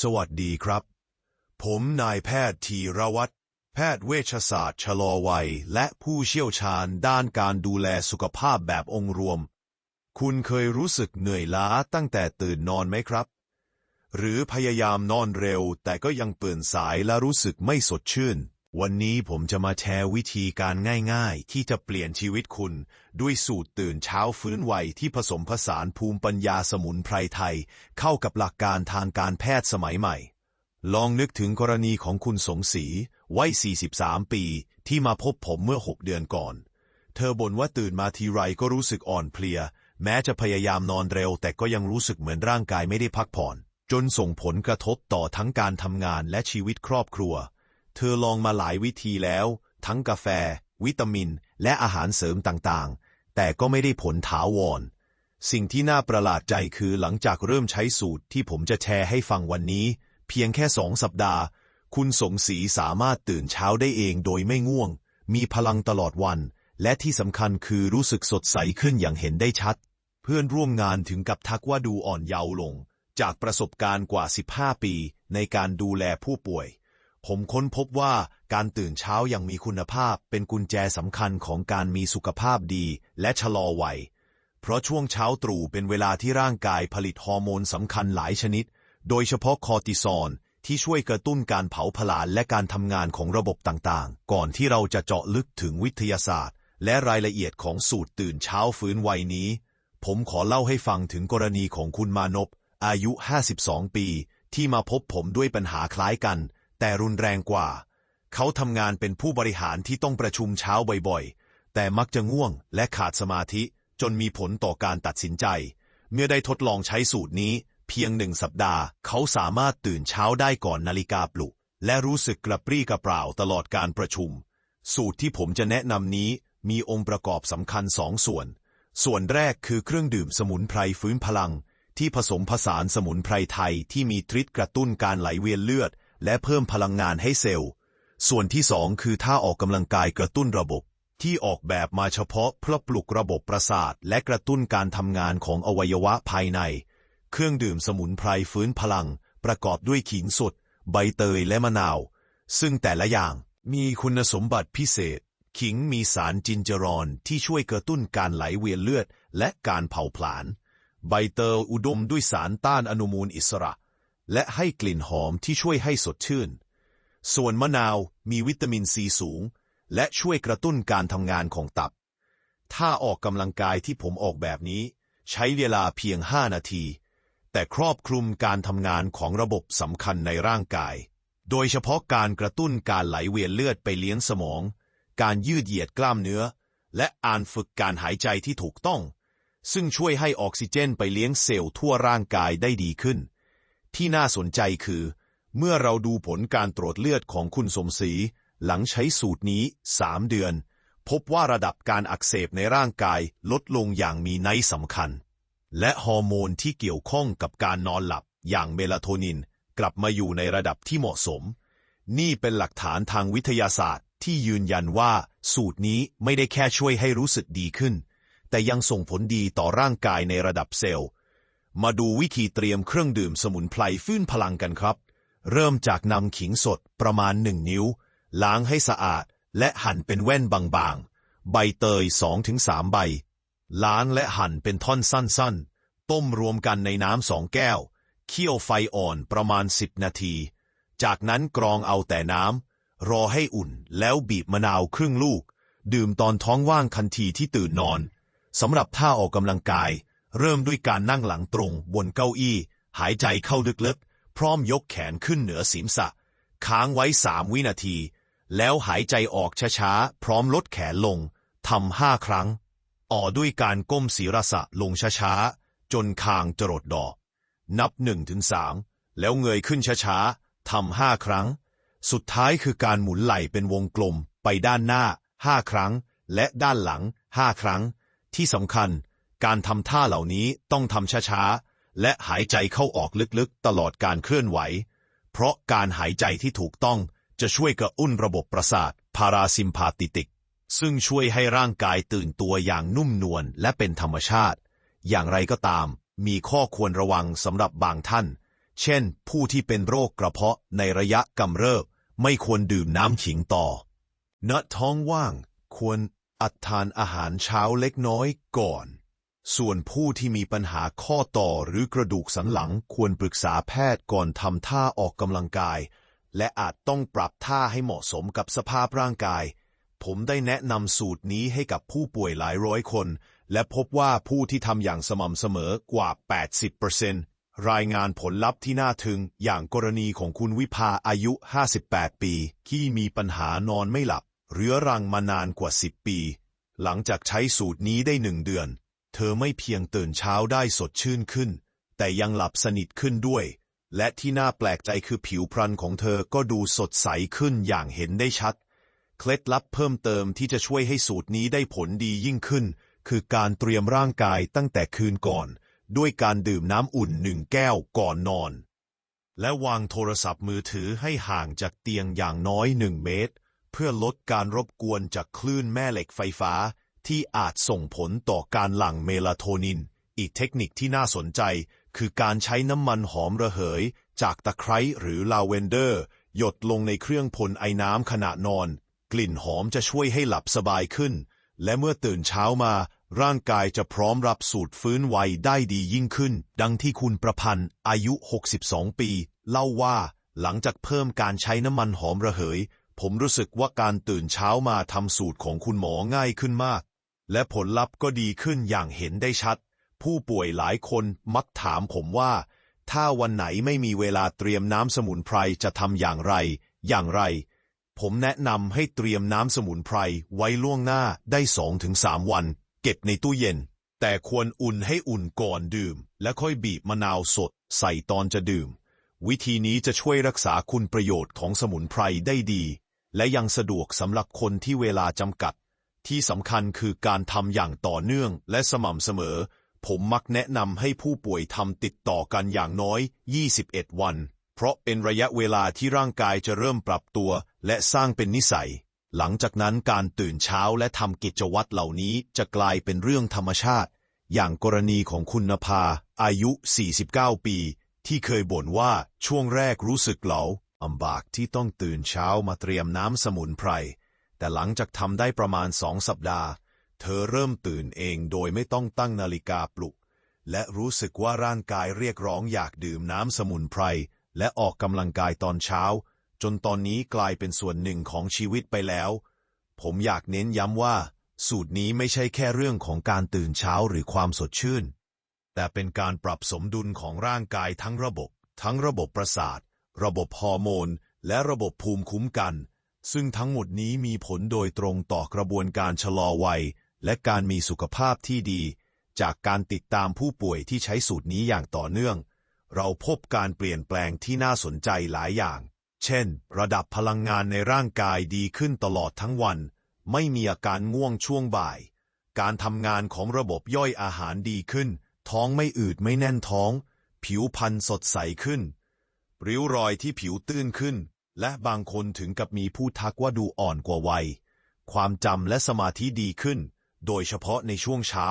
สวัสดีครับ ผมนายแพทย์ธีรวัตรแพทย์เวชศาสตร์ชะลอวัย และผู้เชี่ยวชาญด้านการดูแลสุขภาพแบบองค์รวม คุณเคยรู้สึกเหนื่อยล้าตั้งแต่ตื่นนอนไหมครับ หรือพยายามนอนเร็ว แต่ก็ยังเปื่อนสายและรู้สึกไม่สดชื่น วันนี้ผมจะมาแชร์วิธีการง่าย ๆ ที่จะเปลี่ยนชีวิตคุณ ด้วยสูตรตื่นเช้าฟื้นไวที่ผสมผสานภูมิปัญญาสมุนไพรไทย เข้ากับหลักการทางการแพทย์สมัยใหม่ ลองนึกถึงกรณีของคุณสมศรีวัย 43 ปี ที่มาพบผมเมื่อ 6 เดือนก่อน เธอบ่นว่าตื่นมาทีไรก็รู้สึกอ่อนเพลีย แม้จะพยายามนอนเร็ว แต่ก็ยังรู้สึกเหมือนร่างกายไม่ได้พักผ่อน จนส่งผลกระทบต่อทั้งการทำงานและชีวิตครอบครัว เธอลองมาหลายวิธีแล้ว ทั้งกาแฟ วิตามิน และอาหารเสริมต่างๆ แต่ก็ไม่ได้ผลถาวร สิ่งที่น่าประหลาดใจคือหลังจากเริ่มใช้สูตรที่ผมจะแชร์ให้ฟังวันนี้ เพียงแค่สองสัปดาห์ คุณสมศรีสามารถตื่นเช้าได้เองโดยไม่ง่วง มีพลังตลอดวัน และที่สำคัญคือรู้สึกสดใสขึ้นอย่างเห็นได้ชัด เพื่อนร่วมงานถึงกับทักว่าดูอ่อนเยาว์ลง จากประสบการณ์กว่า 15 ปี ในการดูแลผู้ป่วย ผมค้นพบว่าการตื่นเช้าอย่างมีคุณภาพเป็นกุญแจสำคัญของการมีสุขภาพดีและชะลอวัย เพราะช่วงเช้าตรู่เป็นเวลาที่ร่างกายผลิตฮอร์โมนสำคัญหลายชนิด โดยเฉพาะคอร์ติซอลที่ช่วยกระตุ้นการเผาผลาญและการทำงานของระบบต่างๆ ก่อนที่เราจะเจาะลึกถึงวิทยาศาสตร์ และรายละเอียดของสูตรตื่นเช้าฟื้นวัยนี้ ผมขอเล่าให้ฟังถึงกรณีของคุณมานพอายุ 52 ปี ที่มาพบผมด้วยปัญหาคล้ายกัน แต่รุนแรงกว่า เขาทำงานเป็นผู้บริหารที่ต้องประชุมเช้าบ่อยๆ แต่มักจะง่วงและขาดสมาธิจนมีผลต่อการตัดสินใจ เมื่อได้ทดลองใช้สูตรนี้ เพียงหนึ่งสัปดาห์ เขาสามารถตื่นเช้าได้ก่อนนาฬิกาปลุก และรู้สึกกระปรี้กระเปร่าตลอดการประชุม สูตรที่ผมจะแนะนำนี้มีองค์ประกอบสำคัญสองส่วน ส่วนแรกคือเครื่องดื่มสมุนไพรฟื้นพลัง ที่ผสมผสานสมุนไพรไทยที่มีทริตกระตุ้นการไหลเวียนเลือด และเพิ่มพลังงานให้เซลล์ ส่วนที่สองคือท่าออกกำลังกายกระตุ้นระบบ ที่ออกแบบมาเฉพาะเพื่อปลุกระบบประสาท และกระตุ้นการทำงานของอวัยวะภายใน เครื่องดื่มสมุนไพรฟื้นพลัง ประกอบด้วยขิงสด ใบเตยและมะนาว ซึ่งแต่ละอย่างมีคุณสมบัติพิเศษ ขิงมีสารจินเจอรอนที่ช่วยกระตุ้นการไหลเวียนเลือด และการเผาผลาญ ใบเตยอุดมด้วยสารต้านอนุมูลอิสระ และให้กลิ่นหอมที่ช่วยให้สดชื่น ส่วนมะนาวมีวิตามินซีสูง และช่วยกระตุ้นการทำงานของตับ ถ้าออกกำลังกายที่ผมออกแบบนี้ ใช้เวลาเพียง 5 นาที แต่ครอบคลุมการทำงานของระบบสำคัญในร่างกาย โดยเฉพาะการกระตุ้นการไหลเวียนเลือดไปเลี้ยงสมอง การยืดเหยียดกล้ามเนื้อ และอ่านฝึกการหายใจที่ถูกต้อง ซึ่งช่วยให้ออกซิเจนไปเลี้ยงเซลล์ทั่วร่างกายได้ดีขึ้น ที่น่าสนใจคือ เมื่อเราดูผลการตรวจเลือดของคุณสมศรีหลังใช้สูตรนี้ 3 เดือน พบว่าระดับการอักเสบในร่างกายลดลงอย่างมีนัยสำคัญ และฮอร์โมนที่เกี่ยวข้องกับการนอนหลับอย่างเมลาโทนิน กลับมาอยู่ในระดับที่เหมาะสม นี่เป็นหลักฐานทางวิทยาศาสตร์ที่ยืนยันว่าสูตรนี้ไม่ได้แค่ช่วยให้รู้สึกดีขึ้น แต่ยังส่งผลดีต่อร่างกายในระดับเซลล์ มาดูวิธีเตรียมเครื่องดื่มสมุนไพรฟื้นพลังกันครับ เริ่มจากนำขิงสดประมาณหนึ่งนิ้ว ล้างให้สะอาด และหั่นเป็นแว่นบางๆ ใบเตย2-3ใบ ล้างและหั่นเป็นท่อนสั้นๆ ต้มรวมกันในน้ำสองแก้ว เคี่ยวไฟอ่อนประมาณ10นาที จากนั้นกรองเอาแต่น้ำรอให้อุ่นแล้วบีบมะนาวครึ่งลูก ดื่มตอนท้องว่างทันทีที่ตื่นนอนสำหรับท่าออกกำลังกาย เริ่มด้วยการนั่งหลังตรงบนเก้าอี้ หายใจเข้าลึกๆ พร้อมยกแขนขึ้นเหนือศีรษะ ค้างไว้สามวินาที แล้วหายใจออกช้าๆ พร้อมลดแขนลงทำห้าครั้งอ่อด้วยการก้มศีรษะลงช้าๆ จนคางจรดดอก นับหนึ่งถึงสามแล้วเงยขึ้นช้าๆทำห้าครั้ง สุดท้ายคือการหมุนไหล่เป็นวงกลมไปด้านหน้าห้าครั้ง และด้านหลังห้าครั้ง ที่สำคัญ การทำท่าเหล่านี้ต้องทำช้าๆ และหายใจเข้าออกลึกๆ ตลอดการเคลื่อนไหว เพราะการหายใจที่ถูกต้องจะช่วยกระอุ้นระบบประสาทพาราซิมพาติติก ซึ่งช่วยให้ร่างกายตื่นตัวอย่างนุ่มนวลและเป็นธรรมชาติ อย่างไรก็ตาม มีข้อควรระวังสำหรับบางท่าน เช่น ผู้ที่เป็นโรคกระเพาะในระยะกำเริบ ไม่ควรดื่มน้ำขิงต่อณท้องว่าง ควรอัดทานอาหารเช้าเล็กน้อยก่อน ส่วนผู้ที่มีปัญหาข้อต่อหรือกระดูกสันหลังควรปรึกษาแพทย์ก่อนทำท่าออกกำลังกาย และอาจต้องปรับท่าให้เหมาะสมกับสภาพร่างกาย ผมได้แนะนำสูตรนี้ให้กับผู้ป่วยหลายร้อยคน และพบว่าผู้ที่ทำอย่างสม่ำเสมอกว่า 80%รายงานผลลัพธ์ที่น่าทึงอย่างกรณีของคุณวิภาอายุ 58 ปี ที่มีปัญหานอนไม่หลับ เรื้อรังมานานกว่า 10 ปี หลังจากใช้สูตรนี้ได้หนึ่งเดือน เธอไม่เพียงตื่นเช้าได้สดชื่นขึ้น แต่ยังหลับสนิทขึ้นด้วย และที่น่าแปลกใจคือผิวพรรณของเธอก็ดูสดใสขึ้นอย่างเห็นได้ชัด เคล็ดลับเพิ่มเติมที่จะช่วยให้สูตรนี้ได้ผลดียิ่งขึ้น คือการเตรียมร่างกายตั้งแต่คืนก่อน ด้วยการดื่มน้ำอุ่นหนึ่งแก้วก่อนนอน และวางโทรศัพท์มือถือให้ห่างจากเตียงอย่างน้อยหนึ่งเมตร เพื่อลดการรบกวนจากคลื่นแม่เหล็กไฟฟ้า ที่อาจส่งผลต่อการหลั่งเมลาโทนิน อีกเทคนิคที่น่าสนใจ คือการใช้น้ำมันหอมระเหย จากตะไคร้หรือลาเวนเดอร์ หยดลงในเครื่องพ่นไอน้ำขณะนอน กลิ่นหอมจะช่วยให้หลับสบายขึ้น และเมื่อตื่นเช้ามา ร่างกายจะพร้อมรับสูตรฟื้นไวได้ดียิ่งขึ้น ดังที่คุณประพันธ์อายุ 62 ปี เล่าว่าหลังจากเพิ่มการใช้น้ำมันหอมระเหย ผมรู้สึกว่าการตื่นเช้ามาทำสูตรของคุณหมอง่ายขึ้นมาก และผลลัพธ์ก็ดีขึ้นอย่างเห็นได้ชัด ผู้ป่วยหลายคนมักถามผมว่า ถ้าวันไหนไม่มีเวลาเตรียมน้ำสมุนไพรจะทำอย่างไร อย่างไร ผมแนะนำให้เตรียมน้ำสมุนไพรไว้ล่วงหน้าได้2-3วัน เก็บในตู้เย็น แต่ควรอุ่นให้อุ่นก่อนดื่ม และค่อยบีบมะนาวสด ใส่ตอนจะดื่ม วิธีนี้จะช่วยรักษาคุณประโยชน์ของสมุนไพรได้ดี และยังสะดวกสำหรับคนที่เวลาจำกัด ที่สำคัญคือการทำอย่างต่อเนื่องและสม่ำเสมอ ผมมักแนะนำให้ผู้ป่วยทำติดต่อกันอย่างน้อย 21 วัน เพราะเป็นระยะเวลาที่ร่างกายจะเริ่มปรับตัว และสร้างเป็นนิสัย หลังจากนั้นการตื่นเช้าและทำกิจวัตรเหล่านี้จะกลายเป็นเรื่องธรรมชาติ อย่างกรณีของคุณนภา อายุ 49 ปี ที่เคยบ่นว่าช่วงแรกรู้สึกเหลาลำบากที่ต้องตื่นเช้ามาเตรียมน้ำสมุนไพร แต่หลังจากทำได้ประมาณสองสัปดาห์ เธอเริ่มตื่นเองโดยไม่ต้องตั้งนาฬิกาปลุก และรู้สึกว่าร่างกายเรียกร้องอยากดื่มน้ำสมุนไพร และออกกำลังกายตอนเช้า จนตอนนี้กลายเป็นส่วนหนึ่งของชีวิตไปแล้ว ผมอยากเน้นย้ำว่า สูตรนี้ไม่ใช่แค่เรื่องของการตื่นเช้าหรือความสดชื่น แต่เป็นการปรับสมดุลของร่างกายทั้งระบบ ทั้งระบบประสาท ระบบฮอร์โมน และระบบภูมิคุ้มกัน ซึ่งทั้งหมดนี้มีผลโดยตรงต่อกระบวนการชะลอวัย และการมีสุขภาพที่ดี จากการติดตามผู้ป่วยที่ใช้สูตรนี้อย่างต่อเนื่อง เราพบการเปลี่ยนแปลงที่น่าสนใจหลายอย่าง เช่น ระดับพลังงานในร่างกายดีขึ้นตลอดทั้งวัน ไม่มีอาการง่วงช่วงบ่าย การทำงานของระบบย่อยอาหารดีขึ้น ท้องไม่อืดไม่แน่นท้อง ผิวพรรณสดใสขึ้น ริ้วรอยที่ผิวตื้นขึ้น และบางคนถึงกับมีผู้ทักว่าดูอ่อนกว่าวัย ความจำและสมาธิดีขึ้น โดยเฉพาะในช่วงเช้า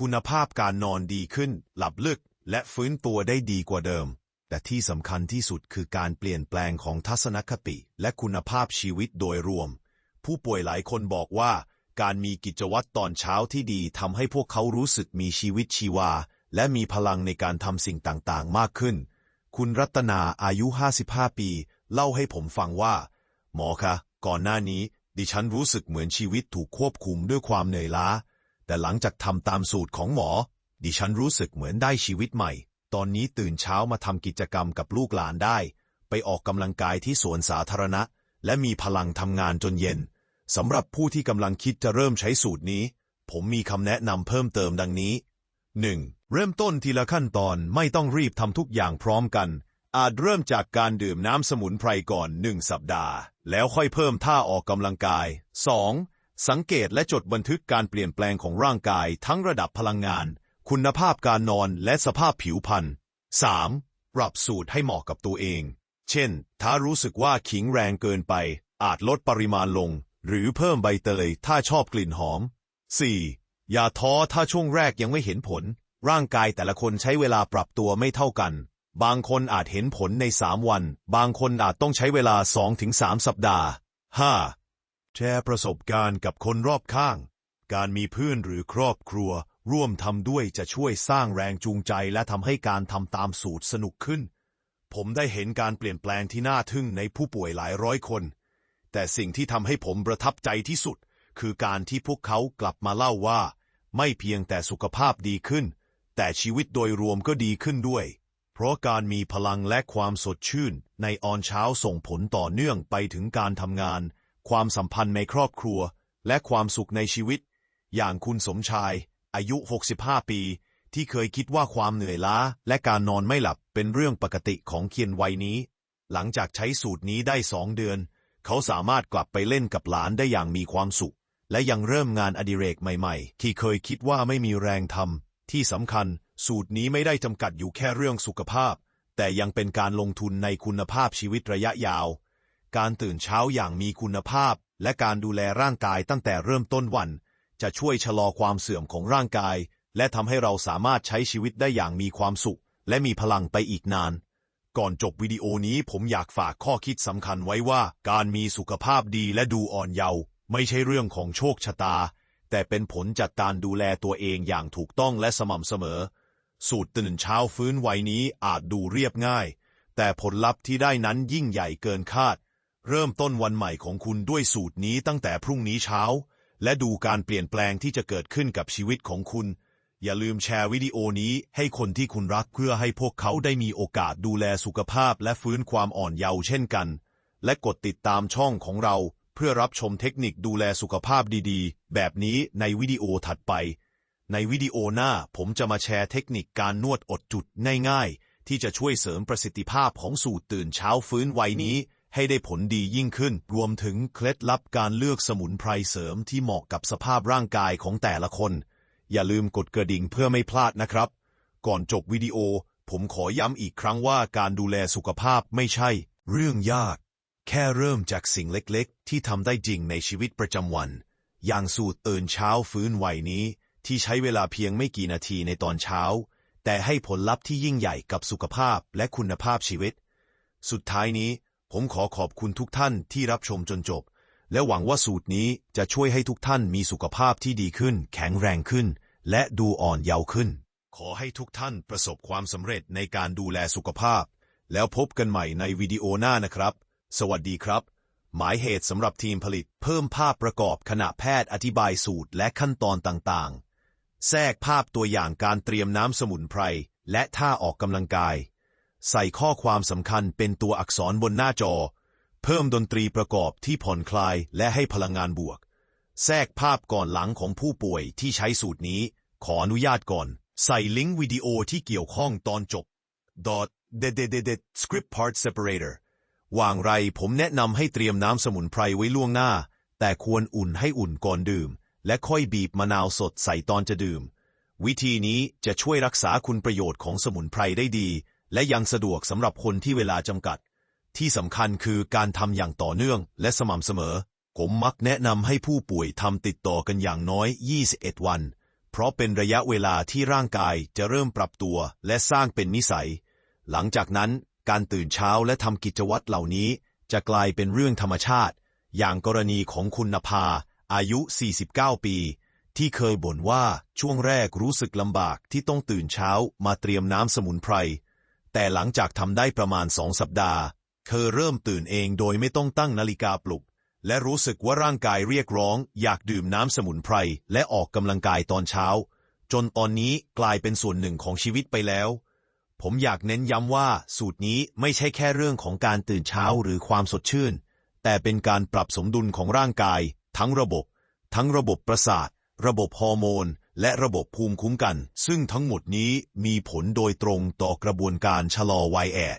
คุณภาพการนอนดีขึ้น หลับลึก และฟื้นตัวได้ดีกว่าเดิม แต่ที่สำคัญที่สุดคือการเปลี่ยนแปลงของทัศนคติ และคุณภาพชีวิตโดยรวม ผู้ป่วยหลายคนบอกว่า การมีกิจวัตรตอนเช้าที่ดีทำให้พวกเขารู้สึกมีชีวิตชีวา และมีพลังในการทำสิ่งต่างๆ มากขึ้น คุณรัตนาอายุ 55 ปี เล่าให้ผมฟังว่า หมอคะก่อนหน้านี้ ดิฉันรู้สึกเหมือนชีวิตถูกควบคุมด้วยความเหนื่อยล้า แต่หลังจากทำตามสูตรของหมอ ดิฉันรู้สึกเหมือนได้ชีวิตใหม่ ตอนนี้ตื่นเช้ามาทำกิจกรรมกับลูกหลานได้ ไปออกกำลังกายที่สวนสาธารณะ และมีพลังทำงานจนเย็นสำหรับผู้ที่กำลังคิดจะเริ่มใช้สูตรนี้ ผมมีคำแนะนำเพิ่มเติมดังนี้ 1. เริ่มต้นทีละขั้นตอนไม่ต้องรีบทำทุกอย่างพร้อมกัน อาจเริ่มจากการดื่มน้ำสมุนไพรก่อนหนึ่งสัปดาห์ แล้วค่อยเพิ่มท่าออกกำลังกาย 2. สังเกตและจดบันทึกการเปลี่ยนแปลงของร่างกายทั้งระดับพลังงาน คุณภาพการนอนและสภาพผิวพรรณ 3. ปรับสูตรให้เหมาะกับตัวเอง เช่น ถ้ารู้สึกว่าขิงแรงเกินไป อาจลดปริมาณลง หรือเพิ่มใบเตยถ้าชอบกลิ่นหอม 4. อย่าท้อถ้าช่วงแรกยังไม่เห็นผล ร่างกายแต่ละคนใช้เวลาปรับตัวไม่เท่ากัน บางคนอาจเห็นผลในสามวัน บางคนอาจต้องใช้เวลาสองถึงสามสัปดาห์ 5. แชร์ประสบการณ์กับคนรอบข้าง การมีเพื่อนหรือครอบครัว ร่วมทำด้วยจะช่วยสร้างแรงจูงใจและทำให้การทำตามสูตรสนุกขึ้น ผมได้เห็นการเปลี่ยนแปลงที่น่าทึ่งในผู้ป่วยหลายร้อยคน แต่สิ่งที่ทำให้ผมประทับใจที่สุด คือการที่พวกเขากลับมาเล่าว่า ไม่เพียงแต่สุขภาพดีขึ้น แต่ชีวิตโดยรวมก็ดีขึ้นด้วย เพราะการมีพลังและความสดชื่น ในออนเช้าส่งผลต่อเนื่องไปถึงการทำงาน ความสัมพันธ์ในครอบครัว และความสุขในชีวิต อย่างคุณสมชาย อายุ 65 ปี ที่เคยคิดว่าความเหนื่อยล้า และการนอนไม่หลับเป็นเรื่องปกติของเคียนวัยนี้ หลังจากใช้สูตรนี้ได้สองเดือน เขาสามารถกลับไปเล่นกับหลานได้อย่างมีความสุข และยังเริ่มงานอดิเรกใหม่ ๆ ที่เคยคิดว่าไม่มีแรงทำที่สำคัญ สูตรนี้ไม่ได้จำกัดอยู่แค่เรื่องสุขภาพ แต่ยังเป็นการลงทุนในคุณภาพชีวิตระยะยาว การตื่นเช้าอย่างมีคุณภาพ และการดูแลร่างกายตั้งแต่เริ่มต้นวัน จะช่วยชะลอความเสื่อมของร่างกาย และทำให้เราสามารถใช้ชีวิตได้อย่างมีความสุข และมีพลังไปอีกนาน ก่อนจบวิดีโอนี้ผมอยากฝากข้อคิดสำคัญไว้ว่า การมีสุขภาพดีและดูอ่อนเยาว์ไม่ใช่เรื่องของโชคชะตา แต่เป็นผลจากการดูแลตัวเองอย่างถูกต้องและสม่ำเสมอ สูตรตื่นเช้าฟื้นวัยนี้อาจดูเรียบง่าย แต่ผลลัพธ์ที่ได้นั้นยิ่งใหญ่เกินคาด เริ่มต้นวันใหม่ของคุณด้วยสูตรนี้ตั้งแต่พรุ่งนี้เช้า และดูการเปลี่ยนแปลงที่จะเกิดขึ้นกับชีวิตของคุณ อย่าลืมแชร์วิดีโอนี้ให้คนที่คุณรักเพื่อให้พวกเขาได้มีโอกาสดูแลสุขภาพและฟื้นความอ่อนเยาว์เช่นกัน และกดติดตามช่องของเรา เพื่อรับชมเทคนิคดูแลสุขภาพดีๆ แบบนี้ในวิดีโอถัดไป ในวิดีโอหน้าผมจะมาแชร์เทคนิคการนวดอดจุดง่ายๆ ที่จะช่วยเสริมประสิทธิภาพของสูตรตื่นเช้าฟื้นวัยนี้ ให้ได้ผลดียิ่งขึ้น รวมถึงเคล็ดลับการเลือกสมุนไพรเสริมที่เหมาะกับสภาพร่างกายของแต่ละคน อย่าลืมกดกระดิ่งเพื่อไม่พลาดนะครับ ก่อนจบวิดีโอ ผมขอย้ำอีกครั้งว่าการดูแลสุขภาพไม่ใช่ เรื่องยาก แค่เริ่มจากสิ่งเล็กๆ ที่ทำได้จริงในชีวิตประจำวัน อย่างสูตรตื่นเช้าฟื้นวัยนี้ ที่ใช้เวลาเพียงไม่กี่นาทีในตอนเช้า แต่ให้ผลลัพธ์ที่ยิ่งใหญ่กับสุขภาพและคุณภาพชีวิต สุดท้ายนี้ ผมขอขอบคุณทุกท่านที่รับชมจนจบ และหวังว่าสูตรนี้จะช่วยให้ทุกท่านมีสุขภาพที่ดีขึ้น แข็งแรงขึ้น และดูอ่อนเยาว์ขึ้น ขอให้ทุกท่านประสบความสำเร็จในการดูแลสุขภาพ แล้วพบกันใหม่ในวิดีโอหน้านะครับ สวัสดีครับหมายเหตุสำหรับทีมผลิตเพิ่มภาพประกอบขณะแพทย์อธิบายสูตรและขั้นตอนต่างๆ แทรกภาพตัวอย่างการเตรียมน้ำสมุนไพร และท่าออกกำลังกาย ใส่ข้อความสำคัญเป็นตัวอักษรบนหน้าจอ เพิ่มดนตรีประกอบที่ผ่อนคลายและให้พลังงานบวก แทรกภาพก่อนหลังของผู้ป่วยที่ใช้สูตรนี้ ขออนุญาตก่อน ใส่ลิงก์วิดีโอที่เกี่ยวข้องตอนจบ dot d d d d script part separator วางไรผมแนะนำให้เตรียมน้ำสมุนไพรไว้ล่วงหน้า แต่ควรอุ่นให้อุ่นก่อนดื่ม และค่อยบีบมะนาวสดใส่ตอนจะดื่ม วิธีนี้จะช่วยรักษาคุณประโยชน์ของสมุนไพรได้ดี และยังสะดวกสำหรับคนที่เวลาจำกัด ที่สำคัญคือการทำอย่างต่อเนื่องและสม่ำเสมอ ผมมักแนะนำให้ผู้ป่วยทำติดต่อกันอย่างน้อย 21 วัน เพราะเป็นระยะเวลาที่ร่างกายจะเริ่มปรับตัวและสร้างเป็นนิสัย หลังจากนั้นการตื่นเช้าและทำกิจวัตรเหล่านี้ จะกลายเป็นเรื่องธรรมชาติ อย่างกรณีของคุณนภา อายุ 49 ปี ที่เคยบ่นว่าช่วงแรกรู้สึกลำบากที่ต้องตื่นเช้ามาเตรียมน้ำสมุนไพร แต่หลังจากทำได้ประมาณสองสัปดาห์ เธอเริ่มตื่นเองโดยไม่ต้องตั้งนาฬิกาปลุก และรู้สึกว่าร่างกายเรียกร้อง อยากดื่มน้ำสมุนไพร และออกกำลังกายตอนเช้า จนตอนนี้กลายเป็นส่วนหนึ่งของชีวิตไปแล้วผมอยากเน้นย้ำว่าสูตรนี้ไม่ใช่แค่เรื่องของการตื่นเช้าหรือความสดชื่น แต่เป็นการปรับสมดุลของร่างกาย ทั้งระบบ ทั้งระบบประสาท ระบบฮอร์โมน และระบบภูมิคุ้มกัน ซึ่งทั้งหมดนี้มีผลโดยตรงต่อกระบวนการชะลอวัยแอด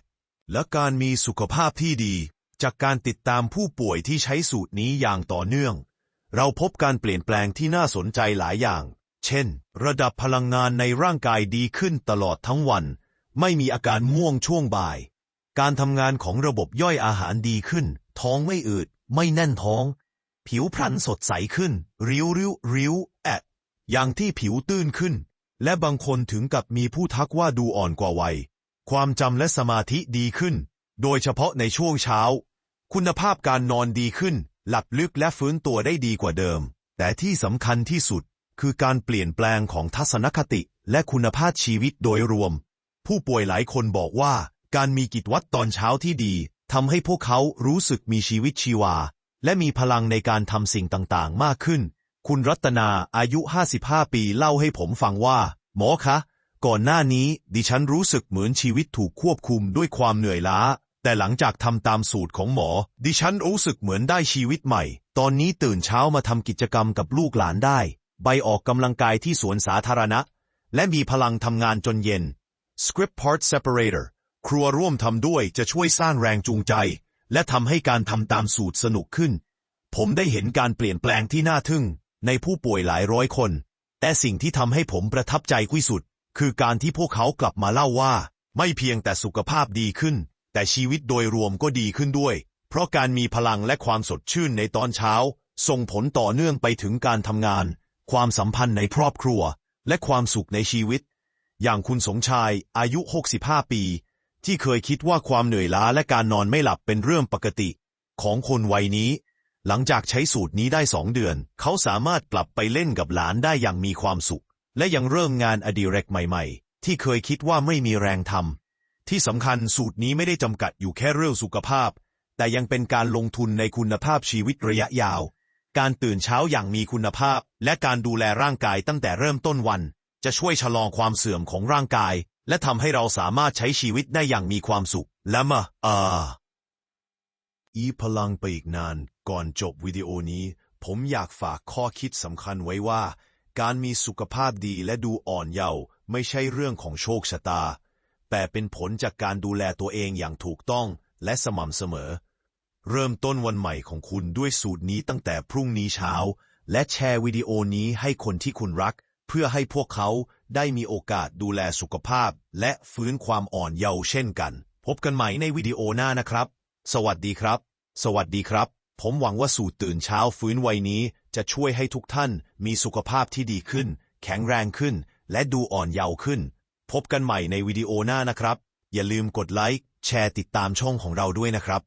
และการมีสุขภาพที่ดี จากการติดตามผู้ป่วยที่ใช้สูตรนี้อย่างต่อเนื่อง เราพบการเปลี่ยนแปลงที่น่าสนใจหลายอย่าง เช่น ระดับพลังงานในร่างกายดีขึ้นตลอดทั้งวัน ไม่มีอาการม่วงช่วงบ่าย การทำงานของระบบย่อยอาหารดีขึ้น ท้องไม่อืด ไม่แน่นท้อง ผิวพรรณสดใสขึ้น ริ้วริ้วริ้วแอะอย่างที่ผิวตื้นขึ้น และบางคนถึงกับมีผู้ทักว่าดูอ่อนกว่าวัย ความจำและสมาธิดีขึ้น โดยเฉพาะในช่วงเช้า คุณภาพการนอนดีขึ้น หลับลึกและฟื้นตัวได้ดีกว่าเดิม แต่ที่สำคัญที่สุด คือการเปลี่ยนแปลงของทัศนคติและคุณภาพชีวิตโดยรวม ผู้ป่วยหลายคนบอกว่า การมีกิจวัตรตอนเช้าที่ดีทำให้พวกเขารู้สึกมีชีวิตชีวา และมีพลังในการทำสิ่งต่างๆ มากขึ้น คุณรัตนาอายุ 55 ปีเล่าให้ผมฟังว่า หมอคะ ก่อนหน้านี้ดิฉันรู้สึกเหมือนชีวิตถูกควบคุมด้วยความเหนื่อยล้า แต่หลังจากทำตามสูตรของหมอ ดิฉันรู้สึกเหมือนได้ชีวิตใหม่ ตอนนี้ตื่นเช้ามาทำกิจกรรมกับลูกหลานได้ ไปออกกำลังกายที่สวนสาธารณะ และมีพลังทำงานจนเย็น Script Part Separator ครัวร่วมทำด้วยจะช่วยสร้างแรงจูงใจ และทำให้การทำตามสูตรสนุกขึ้น ผมได้เห็นการเปลี่ยนแปลงที่น่าทึ่ง ในผู้ป่วยหลายร้อยคน แต่สิ่งที่ทำให้ผมประทับใจที่สุด คือการที่พวกเขากลับมาเล่าว่า ไม่เพียงแต่สุขภาพดีขึ้น แต่ชีวิตโดยรวมก็ดีขึ้นด้วย เพราะการมีพลังและความสดชื่นในตอนเช้า ส่งผลต่อเนื่องไปถึงการทำงาน ความสัมพันธ์ในครอบครัว และความสุขในชีวิต อย่างคุณสมชายอายุ 65 ปี ที่เคยคิดว่าความเหนื่อยล้าและการนอนไม่หลับเป็นเรื่องปกติ ของคนวัยนี้ หลังจากใช้สูตรนี้ได้สองเดือน เขาสามารถกลับไปเล่นกับหลานได้อย่างมีความสุข และยังเริ่มงานอดิเรกใหม่ ๆ ที่เคยคิดว่าไม่มีแรงทำที่สำคัญสูตรนี้ไม่ได้จำกัดอยู่แค่เรื่องสุขภาพ แต่ยังเป็นการลงทุนในคุณภาพชีวิตระยะยาว การตื่นเช้าอย่างมีคุณภาพ และการดูแลร่างกายตั้งแต่เริ่มต้นวัน จะช่วยชะลอความเสื่อมของร่างกาย และทำให้เราสามารถใช้ชีวิตได้อย่างมีความสุข และมาอ่าอีพลังไปอีกนาน ก่อนจบวิดีโอนี้ ผมอยากฝากข้อคิดสำคัญไว้ว่า การมีสุขภาพดีและดูอ่อนเยาว์ไม่ใช่เรื่องของโชคชะตา แต่เป็นผลจากการดูแลตัวเองอย่างถูกต้องและสม่ำเสมอ เริ่มต้นวันใหม่ของคุณด้วยสูตรนี้ตั้งแต่พรุ่งนี้เช้า และแชร์วิดีโอนี้ให้คนที่คุณรัก เพื่อให้พวกเขา ได้มีโอกาสดูแลสุขภาพ และฟื้นความอ่อนเยาว์เช่นกัน พบกันใหม่ในวิดีโอหน้านะครับ สวัสดีครับ สวัสดีครับ ผมหวังว่าสูตรตื่นเช้าฟื้นวัยนี้ จะช่วยให้ทุกท่านมีสุขภาพที่ดีขึ้น แข็งแรงขึ้น และดูอ่อนเยาว์ขึ้น พบกันใหม่ในวิดีโอหน้านะครับ อย่าลืมกดไลค์แชร์ติดตามช่องของเราด้วยนะครับ